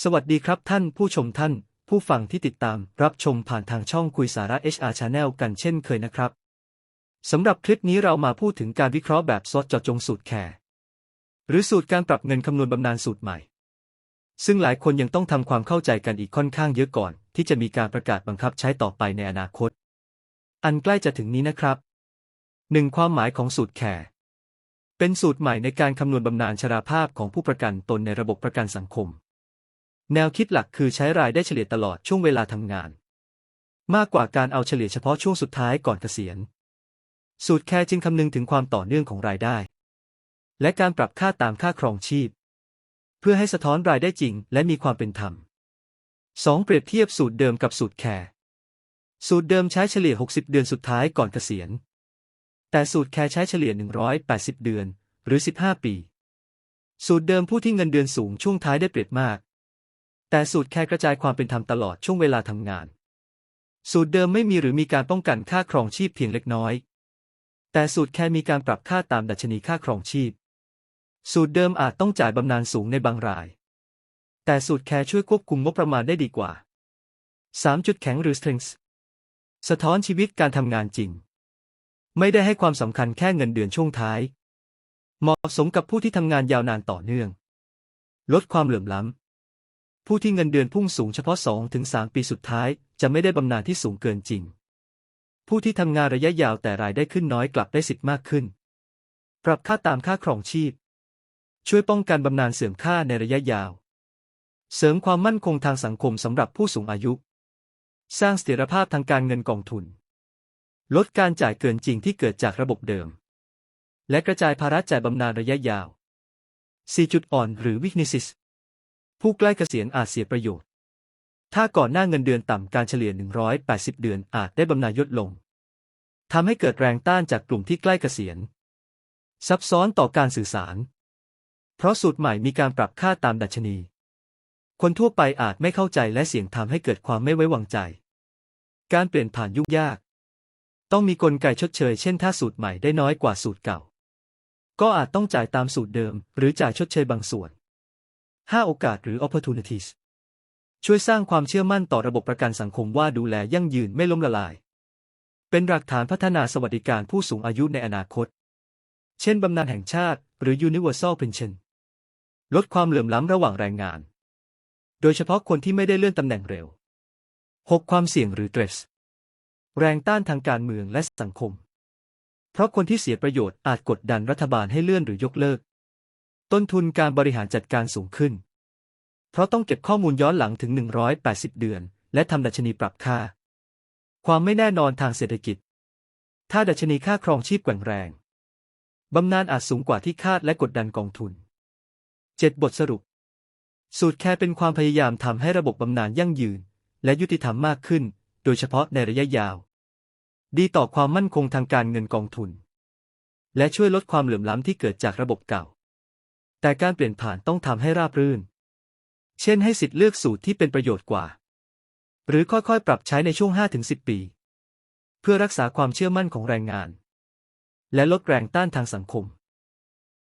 สวัสดีครับท่านผู้ชมท่าน ผู้ฟังที่ติดตามรับชมผ่านทางช่องคุยสาระ HR Channel กันเช่นเคยนะครับ สำหรับคลิปนี้เรามาพูดถึงการวิเคราะห์แบบซดเจาะจงสูตรแคร์หรือสูตรการปรับเงินคำนวณบำนาญสูตรใหม่ ซึ่งหลายคนยังต้องทำความเข้าใจกันอีกค่อนข้างเยอะก่อน ที่จะมีการประกาศบังคับใช้ต่อไปในอนาคต อันใกล้จะถึงนี้นะครับหนึ่งความหมายของสูตรแคร์เป็นสูตรใหม่ในการคำนวณบำนาญชราภาพของผู้ประกันตนในระบบประกันสังคม แนวคิดหลักคือใช้รายได้เฉลี่ยตลอดช่วงเวลาทำงาน มากกว่าการเอาเฉลี่ยเฉพาะช่วงสุดท้ายก่อนเกษียณ สูตรแคร์จึงคำนึงถึงความต่อเนื่องของรายได้ และการปรับค่าตามค่าครองชีพ เพื่อให้สะท้อนรายได้จริง และมีความเป็นธรรม 2. เปรียบเทียบสูตรเดิมกับสูตรแคร์สูตรเดิมใช้เฉลี่ย 60 เดือนสุดท้ายก่อนเกษียณ แต่สูตรแคร์ใช้เฉลี่ย 180 เดือน หรือ 15 ปี สูตรเดิมผู้ที่เงินเดือนสูงช่วงท้ายได้เปรียบมาก แต่สูตรแคร์กระจายความเป็นธรรมตลอดช่วงเวลาทำงาน สูตรเดิมไม่มีหรือมีการป้องกันค่าครองชีพเพียงเล็กน้อย แต่สูตรแคร์มีการปรับค่าตามดัชนีค่าครองชีพ สูตรเดิมอาจต้องจ่ายบำนาญสูงในบางราย แต่สูตรแคร์ช่วยควบคุมงบประมาณได้ดีกว่า 3. จุดแข็งหรือ strengths สะท้อนชีวิตการทำงานจริง ไม่ได้ให้ความสำคัญแค่เงินเดือนช่วงท้าย เหมาะสมกับผู้ที่ทำงานยาวนานต่อเนื่อง ลดความเหลื่อมล้ำ ผู้ที่เงินเดือนพุ่งสูงเฉพาะ 2-3 ปีสุดท้าย จะไม่ได้บำนาญที่สูงเกินจริง ผู้ที่ทำงานระยะยาวแต่รายได้ขึ้นน้อยกลับได้สิทธิ์มากขึ้น ปรับค่าตามค่าครองชีพ ช่วยป้องกันบำนาญเสื่อมค่าในระยะยาว เสริมความมั่นคงทางสังคมสำหรับผู้สูงอายุ สร้างเสถียรภาพทางการเงินกองทุน ลดการจ่ายเกินจริงที่เกิดจากระบบเดิม และกระจายภาระจ่ายบำนาญระยะยาว 4 จุดอ่อนหรือ weaknesses ผู้ใกล้เกษียณอาจเสียประโยชน์ ถ้าก่อนหน้าเงินเดือนต่ำการเฉลี่ย 180 เดือนอาจได้บำนาญลดลงทำให้เกิดแรงต้านจากกลุ่มที่ใกล้เกษียณ ซับซ้อนต่อการสื่อสาร เพราะสูตรใหม่มีการปรับค่าตามดัชนี คนทั่วไปอาจไม่เข้าใจและเสี่ยงทำให้เกิดความไม่ไว้วางใจ การเปลี่ยนผ่านยุ่งยาก ต้องมีกลไกชดเชย เช่นถ้าสูตรใหม่ได้น้อยกว่าสูตรเก่า ก็อาจต้องจ่ายตามสูตรเดิม หรือจ่ายชดเชยบางส่วน 5 โอกาสหรือ opportunities ช่วยสร้างความเชื่อมั่นต่อระบบประกันสังคมว่าดูแลยั่งยืนไม่ล้มละลาย เป็นหลักฐานพัฒนาสวัสดิการผู้สูงอายุในอนาคต เช่นบำนาญแห่งชาติ หรือ universal pension ลดความเหลื่อมล้ำระหว่างแรงงาน โดยเฉพาะคนที่ไม่ได้เลื่อนตำแหน่งเร็ว 6. ความเสี่ยงหรือ stress แรงต้านทางการเมืองและสังคม เพราะคนที่เสียประโยชน์อาจกดดันรัฐบาลให้เลื่อนหรือยกเลิก ต้นทุนการบริหารจัดการสูงขึ้น เพราะต้องเก็บข้อมูลย้อนหลังถึง 180 เดือน และทำดัชนีปรับค่า ความไม่แน่นอนทางเศรษฐกิจ ถ้าดัชนีค่าครองชีพแกว่งแรงบำนาญอาจสูงกว่าที่คาดและกดดันกองทุน 7. บทสรุป สูตรแคร์เป็นความพยายามทำให้ระบบบำนาญยั่งยืน และยุติธรรมมากขึ้น โดยเฉพาะในระยะยาว ดีต่อความมั่นคงทางการเงินกองทุน และช่วยลดความเหลื่อมล้ำที่เกิดจากระบบเก่า แต่การเปลี่ยนผ่านต้องทำให้ราบรื่น เช่นให้สิทธิ์เลือกสูตรที่เป็นประโยชน์กว่า หรือค่อยๆ ปรับใช้ในช่วง 5-10 ปี เพื่อรักษาความเชื่อมั่นของแรงงาน และลดแรงต้านทางสังคม